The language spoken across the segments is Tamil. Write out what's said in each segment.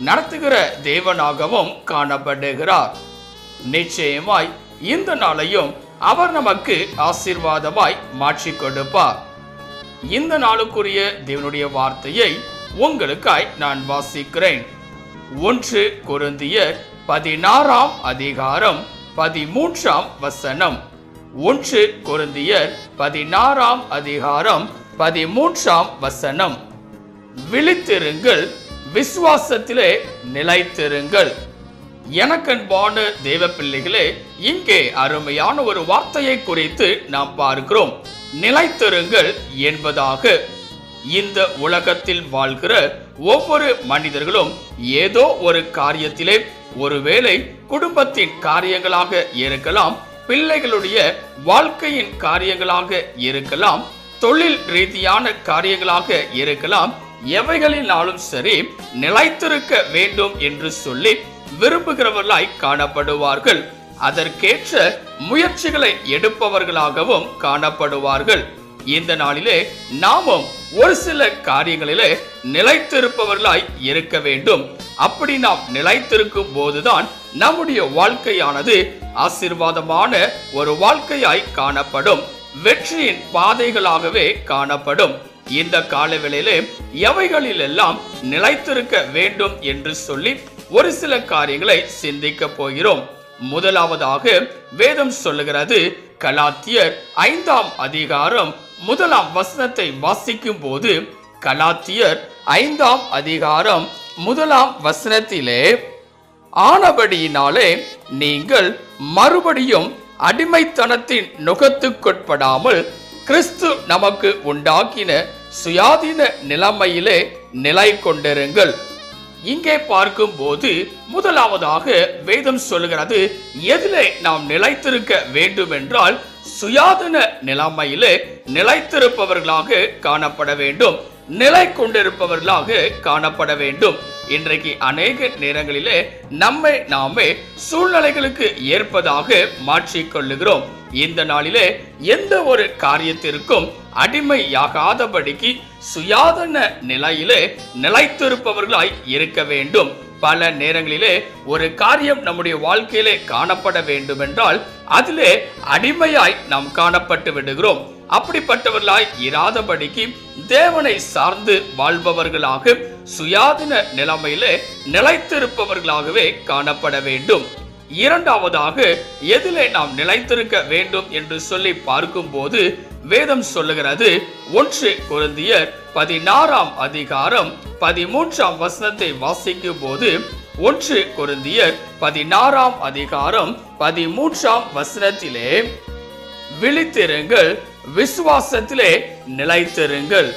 நடத்துகிற தேவனாகவும் காணப்படுகிறார். நிச்சயமாய் இந்த நாளையும் அவர் நமக்கு ஆசீர்வாதமாய் மாற்றிக் கொடுப்பார். இந்த நாளுக்குரிய தேவனுடைய வார்த்தையை உங்களுக்காய் நான் வாசிக்கிறேன். ஒன்று கொருந்தியர் பதினாறாம் அதிகாரம் பதிமூன்றாம் வசனம். ஒன்று கொருந்தியர் பதினாறாம் அதிகாரம் பதிமூன்றாம் வசனம். விழித்திருங்கள் விசுவாசத்திலே நிலைத்திருங்கள். எனக்கன்பான தேவ பிள்ளைகளே இங்கே அருமையான ஒரு வார்த்தையை குறித்து நாம் பார்க்கிறோம். நிலைத்திருங்கள் என்பதாக. இந்த உலகத்தில் வாழ்கிற ஒவ்வொரு மனிதர்களும் ஏதோ ஒரு காரியத்திலே ஒருவேளை குடும்பத்தின் காரியங்களாக இருக்கலாம் பிள்ளைகளுடைய வாழ்க்கையின் காரியங்களாக இருக்கலாம் தொழில் ரீதியான காரியங்களாக இருக்கலாம் எவைகளினாலும் சரி நிலைத்திருக்க வேண்டும் என்று சொல்லி விரும்புகிறவர்களாய் காணப்படுவார்கள். அதற்கேற்ற முயற்சிகளை எடுப்பவர்களாகவும் காணப்படுவார்கள். இந்த நாளிலே நாமும் ஒரு சில காரியங்களிலே நிலைத்திருப்பவர்களாய் இருக்க வேண்டும். அப்படி நாம் நிலைத்திருக்கும் போதுதான் நம்முடைய வாழ்க்கையானது ஆசீர்வாதமான ஒரு வாழ்க்கையாய் காணப்படும். வெற்றியின் பாதைகளாகவே காணப்படும். இந்த காலவேளையிலே எவைகளிலெல்லாம் நிலைத்திருக்க வேண்டும் என்று சொல்லி ஒரு சில காரியங்களை சிந்திக்க போகிறோம். முதலாவதாக வேதம் சொல்லுகிறது கலாத்தியர் ஐந்தாம் அதிகாரம் முதலாம் வசனத்தை வாசிக்கும் போது கலாத்தியர் ஐந்தாம் அதிகாரம் முதலாம் வசனத்திலே ஆனபடியினாலே நீங்கள் மறுபடியும் அடிமைத்தனத்தின் நுகத்துக்குட்படாமல் கிறிஸ்து நமக்கு உண்டாக்கின சுயாதீன நிலைமையிலே நிலை கொண்டிருங்கள். இங்கே பார்க்கும்போது முதலாவதாக வேதம் சொல்லுகிறது எதிலே நாம் நிலைத்திருக்க வேண்டும் என்றால் சுயாதீன நிலைமையிலே நிலைத்திருப்பவர்களாக காணப்பட வேண்டும். நிலை கொண்டிருப்பவர்களாக காணப்பட வேண்டும். இன்றைக்கு அநேக நேரங்களிலே நம்மை நாமே சூழ்நிலைகளுக்கு ஏற்பதாக மாற்றிக்கொள்ளுகிறோம். இந்த நாளிலே எந்த ஒரு காரியத்திற்கும் அடிமையாகாதபடிக்கு சுயாதன நிலையிலே நிலைத்திருப்பவர்களாய் இருக்க வேண்டும். பல நேரங்களிலே ஒரு காரியம் நம்முடைய வாழ்க்கையிலே காணப்பட வேண்டும் என்றால் அதிலே அடிமையாய் நாம் காணப்பட்டு விடுகிறோம். அப்படிப்பட்டவர்களாய் இராதபடிக்கு தேவனை சார்ந்து வாழ்பவர்களாக சுயாதீன நிலைமையிலே நிலைத்திருப்பவர்களாகவே காணப்பட வேண்டும். இரண்டாவதாக எதிலே நாம் நிலைத்திருக்க வேண்டும் என்று சொல்லி பார்க்கும்போது வேதம் சொல்லுகிறது ஒன்று குருந்தியர் பதினாறாம் அதிகாரம் பதிமூன்றாம் வசனத்தை வாசிக்கும் போது ஒன்று குருந்தியர் பதினாறாம் அதிகாரம் பதிமூன்றாம் வசனத்திலே விழித்திருங்கள் விசுவாசத்திலே நிலைத்திருங்கள்.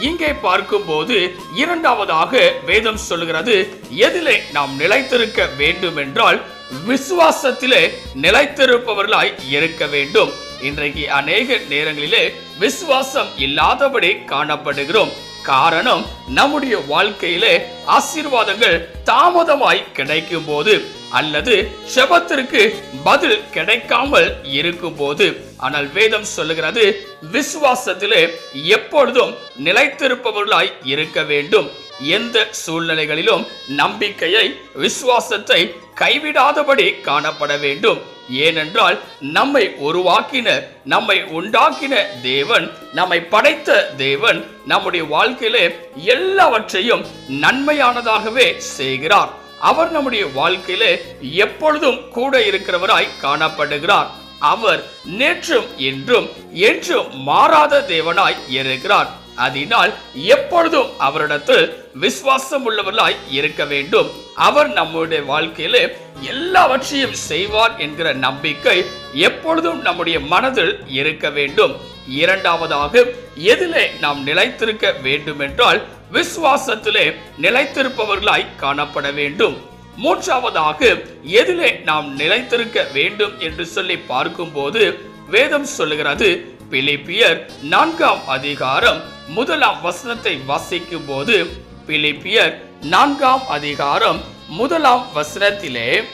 இங்கே பார்க்கும்போது இரண்டாவதாக வேதம் சொல்லுகிறது எதிலே நாம் நிலைத்திருக்க வேண்டும் என்றால் விசுவாசத்திலே நிலைத்திருப்பவர்களாய் இருக்க வேண்டும். இன்றைக்கு அநேக நேரங்களிலே விசுவாசம் இல்லாதபடி காணப்படுகிறோம். காரணம் நம்முடைய வாழ்க்கையிலே ஆசீர்வாதங்கள் தாமதமாய் கிடைக்கும் போது அல்லது செபத்திற்கு பதில் கிடைக்காமல் இருக்கும் போது ஆனால் வேதம் சொல்லுகிறது விசுவாசத்திலே எப்பொழுதும் நிலைத்திருப்பவர்களாய் இருக்க வேண்டும். எந்த சூழ்நிலைகளிலும் நம்பிக்கையை விசுவாசத்தை கைவிடாதபடி காணப்பட வேண்டும். ஏனென்றால் நம்மை உருவாக்கின நம்மை உண்டாக்கின தேவன் நம்மை படைத்த தேவன் நம்முடைய வாழ்க்கையிலே எல்லாவற்றையும் நன்மையானதாகவே செய்கிறார். அவர் நம்முடைய வாழ்க்கையிலே எப்பொழுதும் கூட இருக்கிறவராய் காணப்படுகிறார். அவர் நேற்றும் என்றும் என்றும் மாறாத தேவனாய் இருக்கிறார். அதனால் எப்பொழுதும் அவரிடத்தில் விசுவாசம் உள்ளவர்களாய் இருக்க வேண்டும். அவர் நம்முடைய வாழ்க்கையிலே எல்லாவற்றையும் செய்வார் என்கிற நம்பிக்கை எப்பொழுதும் நம்முடைய மனதில் இருக்க வேண்டும். இரண்டாவதாக எதிலே நாம் நிலைத்திருக்க வேண்டும் என்றால் விசுவாசத்திலே நிலைத்திருப்பவர்களாய் காணப்பட வேண்டும். மூன்றாவதாக எதிலே நாம் நிலைத்திருக்க வேண்டும் என்று சொல்லி பார்க்கும்போது வேதம் சொல்லுகிறது பிலிப்பியர் நான்காம் அதிகாரம் முதலாம் வசனத்தை வாசிக்கும் போது பிலிப்பியர் நான்காம் அதிகாரம் முதலாம் வசனத்திலே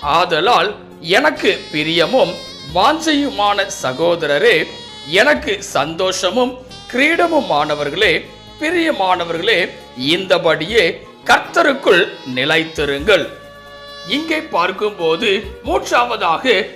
ஆதலால் எனக்கு பிரியமும் வாஞ்சையுமான சகோதரரே எனக்கு சந்தோஷமும் கிரீடமுமானவர்களே பிரியமானவர்களே இந்தபடியே கர்த்தருக்குள் நிலைத்திருங்கள். இங்கே பார்க்கும்போது மூன்றாவதாக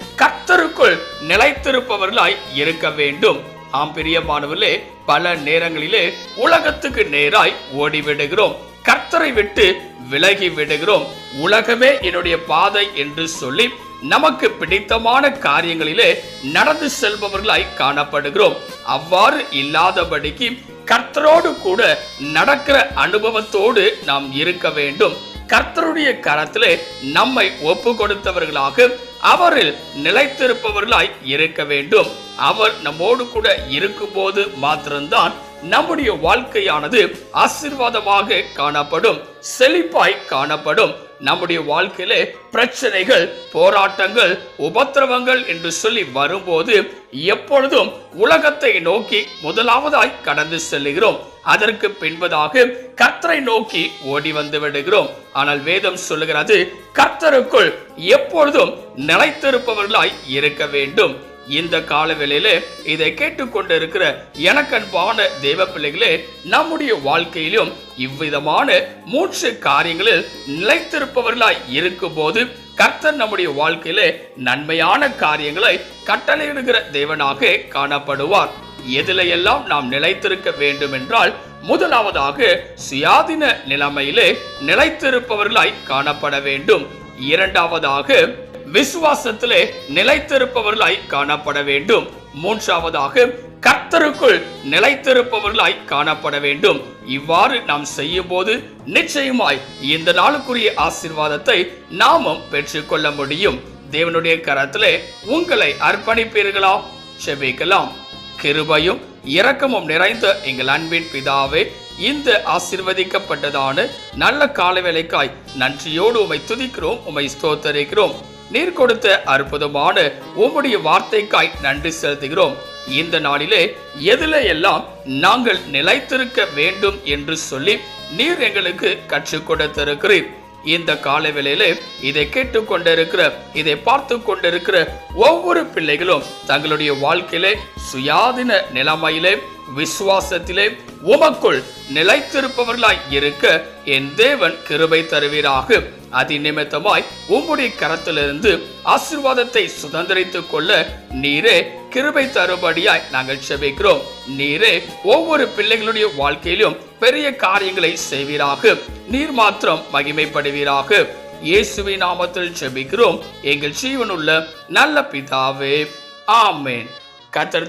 கர்த்தருக்குள் நிலைத்திருப்பவர்களாய் இருக்க வேண்டும். ஆம் பிரியமானவர்களே பல நேரங்களிலே உலகத்துக்கு நேராய் ஓடிவிடுகிறோம். கர்த்தரை விட்டு விலகி விடுகிறோம். உலகமே என்னுடைய பாதை என்று சொல்லி நமக்கு பிடித்தமான காரியங்களிலே நடந்து செல்பவர்களாய் காணப்படுகிறோம். அவ்வாறு இல்லாதபடிக்கு கர்த்தரோடு கூட நடக்கிற அனுபவத்தோடு நாம் இருக்க வேண்டும். கர்த்தருடைய கரத்திலே நம்மை ஒப்பு கொடுத்தவர்களாக அவரில் நிலைத்திருப்பவர்களாய் இருக்க வேண்டும். அவர் நம்மோடு கூட இருக்கும்போது மாத்திரம்தான் நம்முடைய வாழ்க்கையானது ஆசீர்வாதமாக காணப்படும் செழிப்பாய் காணப்படும். நம்முடைய வாழ்க்கையிலே பிரச்சனைகள் போராட்டங்கள் உபத்திரவங்கள் என்று சொல்லி வரும்போது எப்பொழுதும் உலகத்தை நோக்கி முதலாவதாய் கடந்து செல்லுகிறோம். அதற்கு பின்பதாக கர்த்தரை நோக்கி ஓடி வந்து விடுகிறோம். ஆனால் வேதம் சொல்லுகிறது கர்த்தருக்குள் எப்பொழுதும் நிலைத்திருப்பவர்களாய் இருக்க வேண்டும். இந்த காலவேளையிலே இதை கேட்டுக்கொண்டு இருக்கிற எனக்கன்பான தேவ பிள்ளைகளே நம்முடைய வாழ்க்கையிலும் இவ்விதமான மூன்று காரியங்களில் நிலைத்திருப்பவர்களாய் இருக்கும்போது கர்த்தர் நம்முடைய வாழ்க்கையிலே நன்மையான காரியங்களை கட்டளையிடுகிற தேவனாக காணப்படுவார். எதில எல்லாம் நாம் நிலைத்திருக்க வேண்டும் என்றால் முதலாவதாக சுயாதீன நிலைமையிலே நிலைத்திருப்பவர்களாய் காணப்பட வேண்டும். இரண்டாவதாக விசுவாசத்திலே நிலைத்திருப்பவர்களாய் காணப்பட வேண்டும். மூன்றாவதாக கர்த்தருக்குள் நிலைத்திருப்பவர்களாய் காணப்பட வேண்டும். இவ்வாறு நாம் செய்யும் போது நிச்சயமாய் இந்த நாளுக்குரிய ஆசீர்வாதத்தை நாமும் பெற்றுக்கொள்ள முடியும். தேவனுடைய கரத்திலே உங்களை அர்ப்பணிப்பீர்களா? செபிக்கலாம். கிருபையும் இரக்கமும் நிறைந்த எங்கள் அன்பின் பிதாவே இந்த ஆசிர்வதிக்கப்பட்டதான நல்ல காலவேளைக்காய் நன்றியோடு உமை துதிக்கிறோம் உமை ஸ்தோத்தரிக்கிறோம். நீர் கொடுத்த அற்புதமான உம்முடைய வார்த்தைக்காய் நன்றி செலுத்துகிறோம். இந்த நாளிலே எதில எல்லாம் நாங்கள் நிலைத்திருக்க வேண்டும் என்று சொல்லி நீர் எங்களுக்கு கற்றுக் கொடுத்திருக்கிறீர். இந்த காலவேளையிலே இதை கேட்டு கொண்டிருக்கிற இதை பார்த்து கொண்டிருக்கிற ஒவ்வொரு பிள்ளைகளும் தங்களுடைய வாழ்க்கையிலே சுயாதீன நிலைமையிலே விசுவாசத்திலே உமக்குள் நிலைத்திருப்பவர்களாய் இருக்க என் தேவன் கிருபை தருவீராக. அதி நிமித்தமாய் உம்முடைய கரத்திலிருந்து ஆசீர்வாதத்தை சுதந்திரித்துக் கொள்ள நீரே கிருபை தருபடியாய் நாங்கள் செபிக்கிறோம். நீரே ஒவ்வொரு பிள்ளைகளுடைய வாழ்க்கையிலும் பெரிய காரியங்களை செய்வீராக. நீர் மாத்திரம் மகிமைப்படுவீராக. இயேசுவின் நாமத்தில் செபிக்கிறோம். எங்கள் ஜீவனுள்ள நல்ல பிதாவே. ஆமேன். கர்த்தர்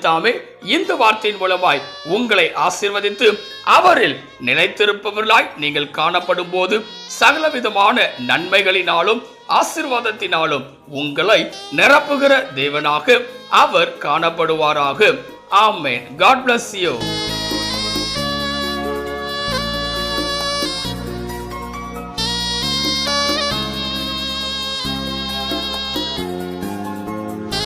இந்த வார்த்தையின் மூலமாய் உங்களை ஆசிர்வதித்து அவரில் நிலைத்திருப்பவர்களாய் நீங்கள் காணப்படும் போது சகலவிதமான நன்மைகளினாலும் ஆசீர்வாதத்தினாலும் உங்களை நிரப்புகிற தேவனாக அவர் காணப்படுவாராக. ஆமேன். God bless you